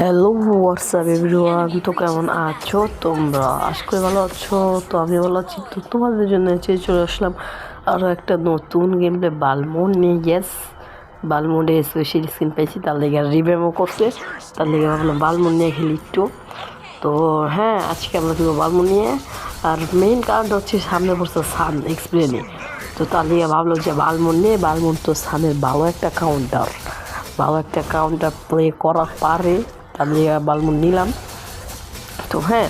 Hello WhatsApp everyone তো কেমন আছো তোমরা? আশা করি ভালো আছো। তো আমি ভালো আছি। তো তোমাদের জন্য চেয়ে চলে আসলাম আরও একটা নতুন গেম প্লে বালমোড নিয়ে। গেস বালমোডে স্পেশাল স্ক্রিন পেয়েছি। তার লেগে রিভেমও করছে। তার লেগে ভাবলাম বালমোড নিয়ে খেলি একটু। তো হ্যাঁ আজকে আমরা খেলব বালমোড নিয়ে। আর মেইন কারণটা হচ্ছে সামনে পড়ছে সান এক্সপ্লেনে তো তার লেগে ভাবলো যে বালমোড নিয়ে, বালমোড তো সানের ভালো একটা কাউন্টার ভালো একটা কাউন্টার প্লে করা পারে। লিগে বালমুন নিলাম। তো হ্যাঁ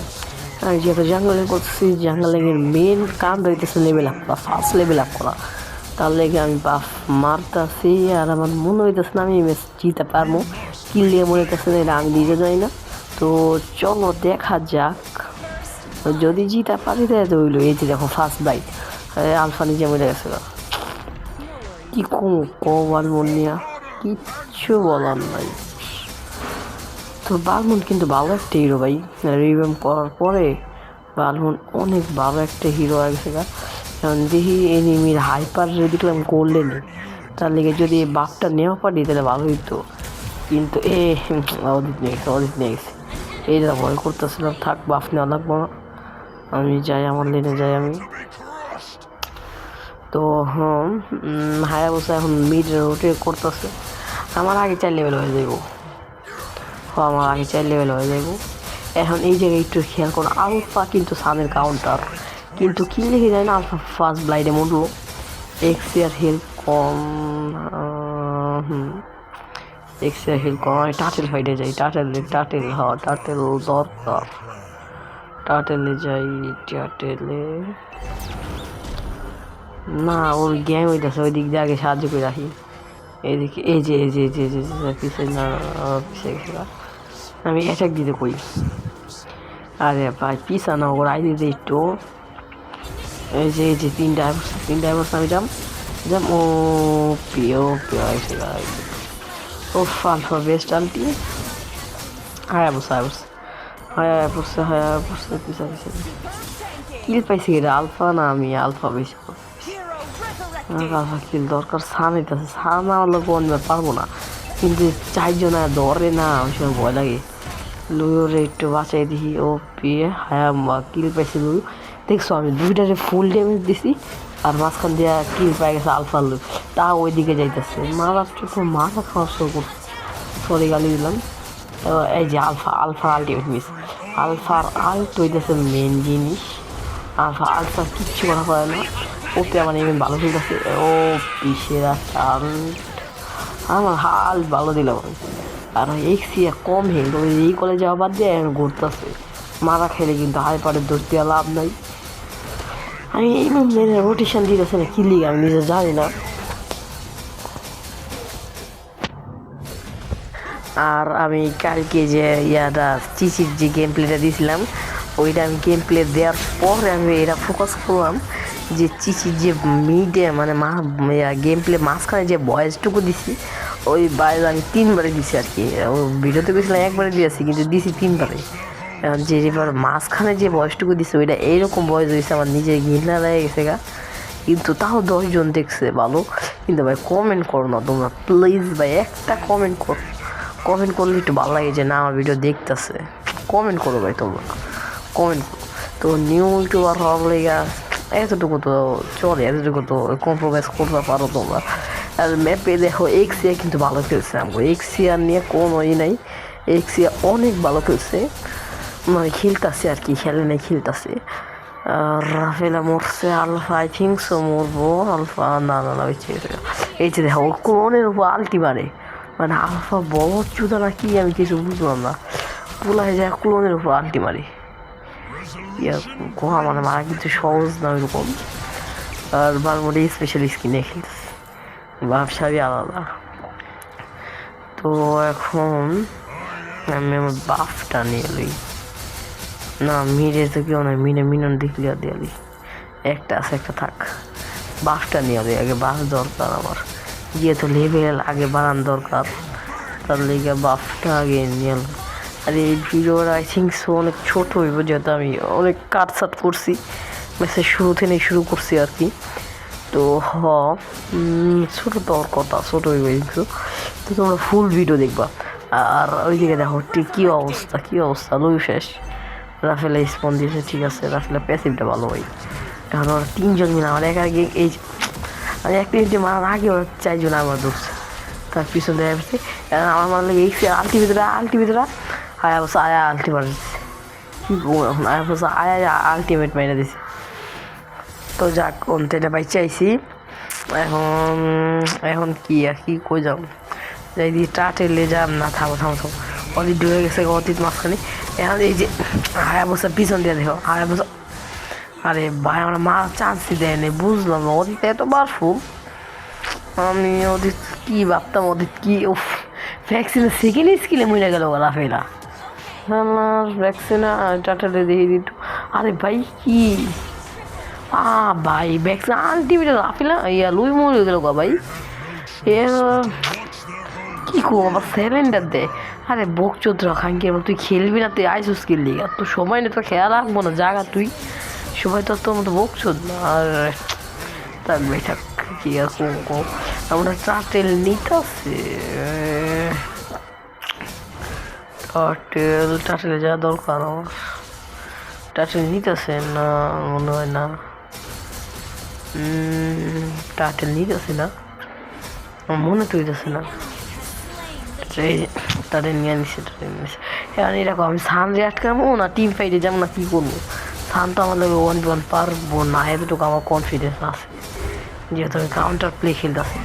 আমি যেহেতু জাঙ্গলে করছি জাঙ্গলের মেন কাম হইতেছে লেভেল আপ বা ফার্স্ট লেভেল আপ করা। তার লেগে আমি বাফ মারতাছি, আর আমার মনে হইতেছে না আমি ম্যাচ জিতে পারব। কি লিগে মনে হইতেছে না আমি দিতে যাই না। তো চলো দেখা যাক। যদি জিতা পারি তাহলে তো হইল, এই যে দেখো ফার্স্ট বাইক আলফা নিজে মরে গেছে কি কম কবার মন নিয়া। কিচ্ছু বলার নাই। তো বালমুন কিন্তু ভালো একটা হিরো ভাই। রিভেম করার পরে বালমুন অনেক ভালো একটা হিরো হয়ে গেছে কারণ দেখি এনিমির হাইপার যদি দেখলাম গোল্ডেন তার লেগে যদি বাপটা নেওয়া পারি তাহলে ভালো হইতো। কিন্তু এ, অদিত নিয়ে গেছে, অদিত নিয়ে গেছে। এইটা ভয় করতেছিলাম, থাক বাপ নেওয়া লাগবো না। আমি যাই, আমার লেনে যাই আমি। তো হ্যাঁ হায়া বসে এখন মিড রোটে করতেছে। আমার আগে চার লেভেল হয়ে যাইব। আমার আগে চার লেভেল হয়ে যাইব এখন এই জায়গায় একটু খেয়াল করো আলফা কিন্তু সানের কাউন্টার কিন্তু কি লিখে যায় না আলফা ফার্স্ট ব্লাইডে মরলো এক্স ইয়ার হেল কম এক্স ইয়ার হেল কম আমি টাটেল ফাইটে যাই টাটেল টাটেল হওয়া টাটেল দরকার টাটেলে যাই টাটেলে না ওর গেম হইতেছে ওই দিক দিয়ে আগে সাহায্য করে রাখি এইদিকে এই যে এই যে এই যে এই যে, এই যে, পিছে না পিছে গেছে। আমি অ্যাটাক দিতে কই আরে ভাই, পিসা না, ওর আই দিতে একটু। এই যে এই যে, তিন ড্রাইভার তিন ড্রাইভার আমি যাম যাম ও প্রিয় প্রিয় ও আলফা বেস্ট আলটি হায়া বসে হায়া বসে হায়া বসে হায়া বসে পিছা পিছে কিল পাইছি এটা আলফা না আমি, আলফা বেশি আলফা কিল দরকার, সান হইতেছে। সান আমার লোক পারব না। কিন্তু চারজন ধরে না ওই সময় ভয় লাগে। লুয়োরে একটু বাঁচাই দিই ও পেয়ে হায়া কিল পাইছি লুয়ু দেখছ আমি দুইটারে ফুল ড্যামেজ দিছি, আর মাঝখান দিয়ে কিল পাই গেছে আলফা লু তা ওইদিকে যাইতেছে। মারার তো মাথা খাওয়া শুরু করছে। সরি গালি দিলাম। এই যে আলফা আলফার আলটিমেট মিস আলফার আল্ট হইতেছে মেন জিনিস। আলফা আলফা কিচ্ছু করা হয় না। ওকে আমার এমনি ভালো খেলতেছে। ও পিসেরা চাল আমার হাল ভালো দিলাম। আর এক্সিয়া কম হেল এই কলেজে আবার দিয়ে ঘুরতেছে। মারা খেলে কিন্তু হাই পাড়ে ধরতে লাভ নাই। আমি এই মেনে রোটেশন দিতেছে না, কি লিগ আমি নিজে জানি না। আর আমি কালকে যে ইয়াটা চিচির যে গেম প্লেটা দিয়েছিলাম ওইটা আমি গেম প্লে দেওয়ার পরে আমি এটা ফোকাস করলাম যে চিচির যে মিডে মানে মা গেম প্লে মাঝখানে যে বয়সটুকু দিছি ওই বাইরে আমি তিনবারে দিছি আর কি। ও ভিডিওতে গেছিলাম একবারে দিয়েছি, কিন্তু দিছি তিনবারে। যে এবার মাঝখানে যে বয়সটুকু দিছে, ওইটা এইরকম বয়স হয়েছে আমার নিজের ঘৃণা লেগে গেছে গা। কিন্তু তাও দশজন দেখছে ভালো। কিন্তু ভাই কমেন্ট করো না তোমরা প্লিজ ভাই, একটা কমেন্ট করো। কমেন্ট করলে একটু ভালো লাগে যে, না, আমার ভিডিও দেখতেছে। কমেন্ট করো ভাই তোমরা। কমেন্ট তো নিউ ইউটিউবার হওয়ার লেগা এতটুকু তো চলে, এতটুকু তো কম্প্রোমাইজ করতে পারো তোমরা। আর ম্যাপে দেখো এক্সিয়া কিন্তু ভালো খেলছে আমাকে এক্সিয়া নিয়ে কোনো ই নাই এক্সিয়া অনেক ভালো খেলছে মানে খেলতেছে আর কি খেলে নেই খেলতেছে আর রাফেলা মরছে আলফা আই থিঙ্ক সো মরবো আলফা না না না ওই এই যে দেখো ওর ক্লোনের উপর আলটি মানে আলফা বড় চুদা না কি আমি কিছু বুঝলাম না পুলায় যায় ক্লোনের উপর আলটি মারি ইয়া গোয়া মানে মারা কিন্তু সহজ না ওইরকম আর বারমোডে স্পেশাল স্কিনে খেলতেছে ব্যবসাবি আলাদা। তো এখন আমি আমার বাফটা নিয়ে লই। না, মিরে তো কেউ নয় মিনে মিনন দেখলে দেয়ালি একটা আছে, একটা থাক। বাসটা নিয়ে আলি আগে বাস দরকার আমার। যেহেতু লেভেল আগে বাড়ান দরকার। তার লেগে বাফটা আগে নিয়ে। আর এই ভিডিওর আই থিঙ্ক সো অনেক ছোটো হইব, যেহেতু আমি অনেক কাটসাট করছি। মেসেজ শুরু থেকে শুরু করছি আর কি। তো হ ছোট তো কথা, ছোটো কিন্তু। তো তোমরা ফুল ভিডিও দেখবা। আর ওইদিকে দেখো ঠিক কী অবস্থা কী অবস্থা, লুই শেষ। রাফেলে স্পন দিয়েছে, ঠিক আছে রাফেলে প্যাসিভটা ভালো হয় এখন ওরা তিনজন মিলে আমার একা গিয়ে এই আমি এক মিনিটে মারার আগে ওরা চারজন আমার ধরছে। তার পিছন দেখা আসছে। আমার মনে লাগে এই আলটি ভিতরে আলটি ভিতরে আয়া বসে আয়া আলটি দিচ্ছে কী এখন, আয়া বসে আয়া আলটিমেট মেরে দিছে। তো যাক অন্তেটা পাই চাইছি এখন এখন কি আর কি কই যাম। যাই দিয়ে টাটেলে যাম। না, থামো থামো থামো। অতীত ঢুকে গেছে অতীত মাঝখানে। এখন এই যে, হায়া বসা পিছন দিয়ে দেখো, হায়া বসা। আরে ভাই, আমরা মা চান্সই দেয়নি বুঝলাম না। অতীত এত পারফুল আমি অতীত কি ভাবতাম অতীত কি, উফ। ভ্যাকসিনের সেকেন্ড স্কিলে মরে গেল আমার ভ্যাকসিনে টাটালে দিয়ে দিত আরে ভাই, কি? আ, ভাই ভ্যাকসিন আলটিমেট রাফেলা ইয়া, লুই মরে গেল গো ভাই। এ, কি করব আবার সেভেনটার দে। আরে, বক চোদ্রা খাঙ্কি তুই খেলবি না, তুই আইসুস খেললি আর তোর সময় নেই তো খেয়াল রাখব না জায়গা তুই। সবাই তো তোর মতো বক চোদ না আর তার বেটা, কি আর করব আমরা টাটেল নিতেছে। টাটেল টাটেলে যাওয়া দরকার আমার। টাটেল নিতেছে না, মনে হয় না। টাটেল নিতেছে না। আমার মনে তো হইতেছে না। এই তাদের নিয়ে নিছে নিয়ে নিছে। এখন এরকম আমি সানরে আটকাবো না টিম ফাইটে যাব না, কী করব? সান তো আমার লাগে ওয়ান ওয়ান পারব না, এতটুকু আমার কনফিডেন্স আছে। যেহেতু আমি কাউন্টার প্লে খেলতেছি।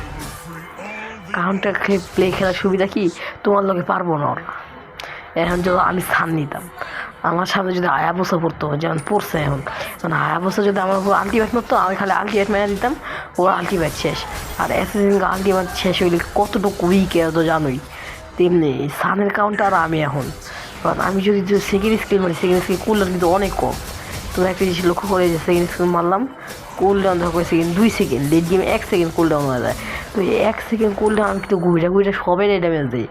কাউন্টার প্লে খেলার সুবিধা কি? তোমার লগে পারব না ওরা। এখন যদি আমি স্থান নিতাম। আমার সামনে যদি আয়াবসা পড়তো, যেমন পড়ছে এখন। মানে আয়াবসা যদি আমার উপর আলটিমেট মারতো, আমি খালি আলটিমেট মেরে দিতাম, ওর আলটিমেট শেষ। আর অ্যাসেসিন আলটিমেট শেষ হইলে কতটুকু উইক তো জানোই। তেমনি সানের কাউন্টার আমি এখন। কারণ আমি যদি সেকেন্ড স্কিল মারি সেকেন্ড স্কিল কুলার কিন্তু অনেক কম। তুমি একটা জিনিস লক্ষ্য করে যে সেকেন্ড স্কিল মারলাম কুল ডাউন ধরো সেকেন্ড দুই সেকেন্ড লেট গেমে এক সেকেন্ড কুল ডাউন হয়ে যায়। তো এক সেকেন্ড করলে আমি কিন্তু ঘুরে ঘুরে সবাই ড্যামেজ দেয়।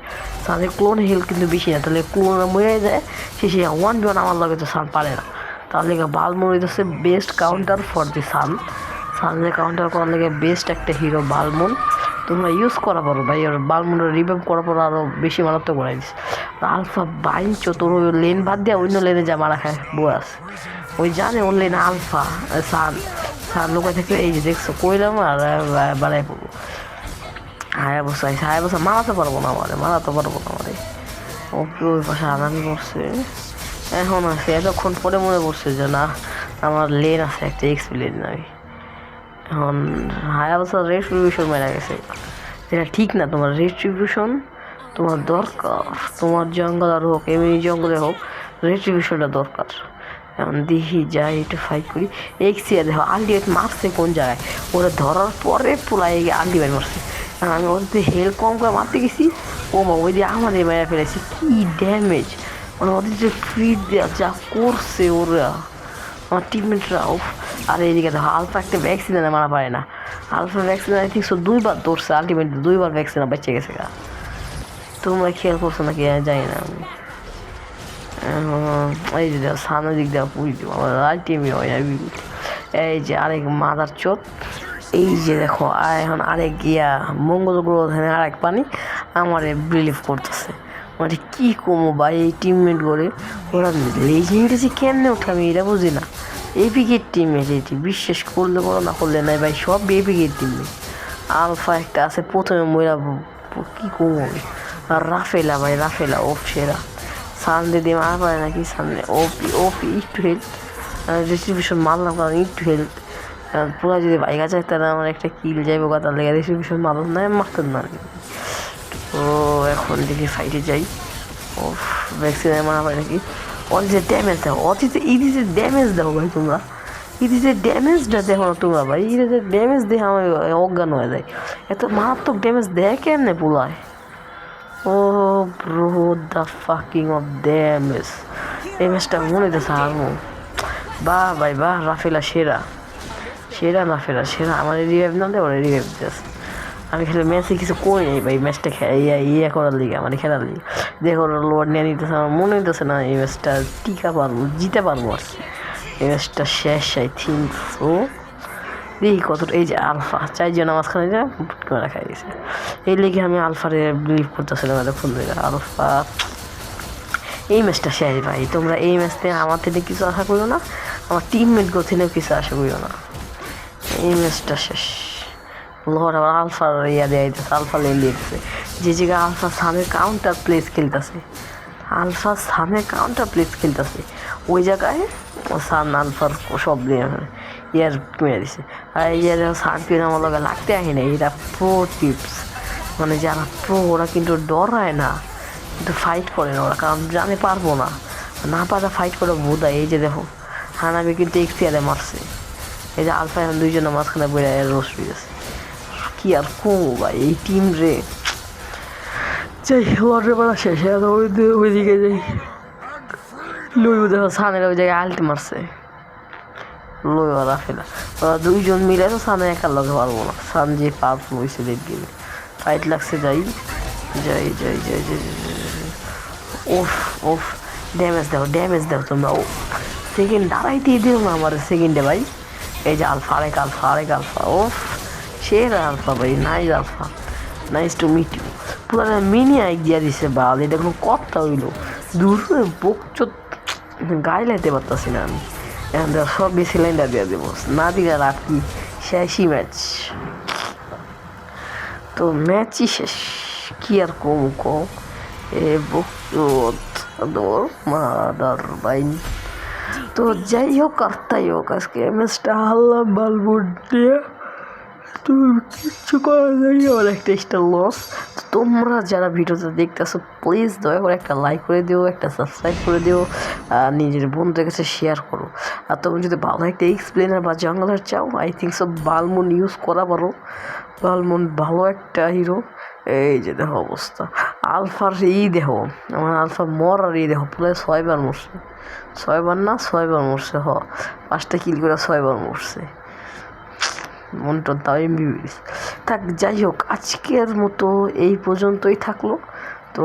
তাদের ক্লোন হেল কিন্তু বেশি না, তাহলে ক্লোন মরে যায় শেষে ওয়ান বিওয়ান আমার লগে তো সান পারে না। তার তাহলে বালমোর হইতেছে best counter for the Sun সানলে counter করার লেগে বেস্ট একটা হিরো বালমুন। তোমরা ইউজ করা পারো ভাই, আর বালমুনের রিভাইভ করার পর আরও বেশি মারাত্মক করাই দিস। আলফা বাইন চতুর লেন বাদ দিয়ে অন্য লেনে যা মারা খায় বুয়াস ওই জানে ওর লেন আলফা সান। সান লোকা থেকে এই যে দেখছ, কইলাম আর বাড়াই পড়ব হায়া বসা হায়া বসা মারাতে পারব না আমারে মারাতে পারব না আমারে। ওকে ওই পাশে আনামি করছে এখন আছে, এতক্ষণ পরে মনে পড়ছে যে না, আমার লেন আছে, একটা এক্সপিরিয়েন্স আমি। এখন হায়া বসা রেস্ট্রিবিউশন মেরা গেছে। এটা ঠিক না, তোমার রেস্ট্রিবিউশন তোমার দরকার। তোমার জঙ্গল আর হোক, এমনি জঙ্গলে হোক রেস্ট্রিবিউশনটা দরকার। এখন দেখি, যাই, একটু ফাইট করি। এক্সিয়া দেখো আলটিমেট মারছে কোন জায়গায়? ওরা ধরার পরে পুলাই আলটিমেট মারছে। আর আমি ওদের হেল কম করে মারতে গেছি ও মা, ওই দিয়ে আমাদের মেরে ফেলেছি, কী ড্যামেজ মানে ওদের যে ফিট দেওয়া যা করছে ওরা, আমার টিমমেটরা ও আর এইদিকে দেখো আলফা একটা ভ্যাকসিনে মারা পারে না। আলফা ভ্যাকসিন আই থিঙ্ক দুইবার ধরছে আলটিমেট দুইবার ভ্যাকসিনে বেঁচে গেছে গা। তোমরা খেয়াল করছ নাকি জানি না আমি। এই যে দেখো, সামনের দিক দেওয়া পুরি দিব, আমার আলটিমেট হয় এই যে আরেক মাদার চোখ এই যে দেখো, আর এখন আরেক গিয়া মঙ্গল গ্রহ ধানে আরেক পানি আমারে বিলিভ করতেছে। মানে কি কমো ভাই, এই টিমমেট করে ওরা লেজেন্ডে যে কেমনে ওঠে আমি এটা বুঝি না। এপিকের টিমমেট এটি, বিশ্বাস করলে করো, না করলে নাই ভাই, সব এপিকের টিমমেট আলফা একটা আছে, প্রথমে মহিলা কি কমো আর রাফেলা ভাই, রাফেলা, ওফ সেরা। সানডে দিয়ে মারা পারে নাকি সামনে ওপি ওপি একটু হেল্প ডিস্ট্রিবিউশন মারলাম কারণ একটু হেল্প পুরো যদি বাইক আছে তাহলে আমার একটা কিল যাইব গা লেগে লেগে ভীষণ মারলাম না মারতেন না তো এখন দেখি ফাইটে যাই। ও ভ্যাকসিনে মারা পারে নাকি? যে ড্যামেজ দাও অতীতে ইদি যে ড্যামেজ দাও ভাই তোমরা। ইদি যে ড্যামেজটা দেখো না তোমরা ভাই ইদি যে ড্যামেজ দেখে আমার অজ্ঞান হয়ে যায়। এত মারাত্মক ড্যামেজ দেয় কেমনে পোলায়? ও bro the fucking of damage ম্যাচটা মনে হইতেছে হারমো। বাহ ভাই, বাহ, রাফেলা সেরা। সেরা না ফেরা, সেরা। আমার রিভাইভ না দেয়, ওরা রিভাইভ দিয়েছে আমি খেলে ম্যাচে কিছু করি নাই ভাই ম্যাচটা ইয়া ইয়ে করার লিগে মানে খেলার লিগে। দেখো, ওরা লোয়ার নিয়ে নিতেছে, আমার মনে হইতেছে না এই ম্যাচটা টিকা পারব, জিতে পারব আর কি। এই ম্যাচটা শেষ আই থিঙ্ক সো দেখি কত এই যে আলফা, চারজন মাঝখানে যা করে রাখা গেছে এই লিগে আমি আলফারে বিলিভ করতেছিলাম এতক্ষণ ধরে আলফা, এই ম্যাচটা শেষ ভাই, তোমরা এই ম্যাচ থেকে আমার থেকে কিছু আশা করিও না, আমার টিমমেট গো থেকেও কিছু আশা করিও না। এই শেষ। লহর আবার আলফার ইয়া দেওয়া দিতেছে আলফা লেন দিয়ে দিতেছে যে জায়গায় আলফা সামনে কাউন্টার প্লেস খেলতেছে, আলফা সামনে কাউন্টার প্লেস খেলতেছে, ওই জায়গায় ও সান আলফার সব দিয়ে ইয়ার মেরে দিছে। আর ইয়ার সান পিন আমার লগে লাগতে আহি না এটা প্রো টিপস মানে যারা প্রো ওরা কিন্তু ডরায় না, কিন্তু ফাইট করে না ওরা, কারণ জানে পারব না। না পারা ফাইট করে বোধ এই যে দেখো, হানাবি কিন্তু এক্সিয়ারে মারছে। এই যে আলফা এখন দুইজনের মাঝখানে বেড়ে হয়ে গেছে কি আর কমো ভাই এই টিম রে। যাই ওয়াটার পাড়া শেষ ওই ওইদিকে যাই। লুই দেখো সানের ওই জায়গায় আলটি মারছে। লই ওরা ফেলা ওরা দুইজন মিলে তো সানে একার লগে পারব না। সান যে পাপ হয়েছে লেট গেমে ফাইট লাগছে যাই। যাই যাই যাই যাই যাই, যাই, যাই। ওফ ওফ ড্যামেজ দাও ড্যামেজ দাও তোমরা। ও সেকেন্ড দাঁড়াইতেই দিও না আমার সেকেন্ডে ভাই। এই যে আলফা আরেক আলফা আরেক আলফা ও সেরা আলফা ভাই nice Alpha nice to meet you পুরো মিনি আইক দিয়া দিছে বাল। এটা কোনো কথা হইল। দূর চোত গায়ে লাইতে পারতাছি না আমি। এখন সব বেশি লাইনটা দিয়ে দেবো। না দিলে রাখি শেষই ম্যাচ তো ম্যাচই শেষ। কি আর কম কম এ বুক দৌড় মাদার বাইন। তো যাই হোক আর তাই হোক, আজকে ম্যাচটা হারলাম বালবুট দিয়ে। তো কিচ্ছু করা যায় অনেক এক্সট্রা লস তোমরা যারা ভিডিওটা দেখতেছো প্লিজ দয়া করে একটা লাইক করে দিও, একটা সাবস্ক্রাইব করে দিও, আর নিজের বন্ধুদের কাছে শেয়ার করো। আর তুমি যদি ভালো একটা এক্সপ্লেনার বা জঙ্গলার চাও আই থিঙ্ক সব বালমুন ইউজ করা পারো। বালমুন ভালো একটা হিরো এই যে দেখো অবস্থা। আলফার এই দেখো আমার আলফা মর আর এই দেখো পুরো ছয়বার মরছে। ছয়বার না, ছয়বার মরছে, হ। পাঁচটা কিল করে ছয়বার মরছে। মনটা তাও এমবিবিএস থাক, যাই হোক, আজকের মতো এই পর্যন্তই থাকল। তো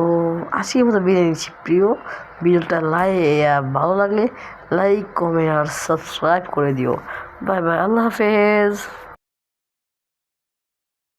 আজকের মতো বিদায় নিচ্ছি। প্রিয়, ভিডিওটা লাই ভালো লাগলে লাইক, কমেন্ট আর সাবস্ক্রাইব করে দিও। বাই বাই, আল্লাহ হাফেজ।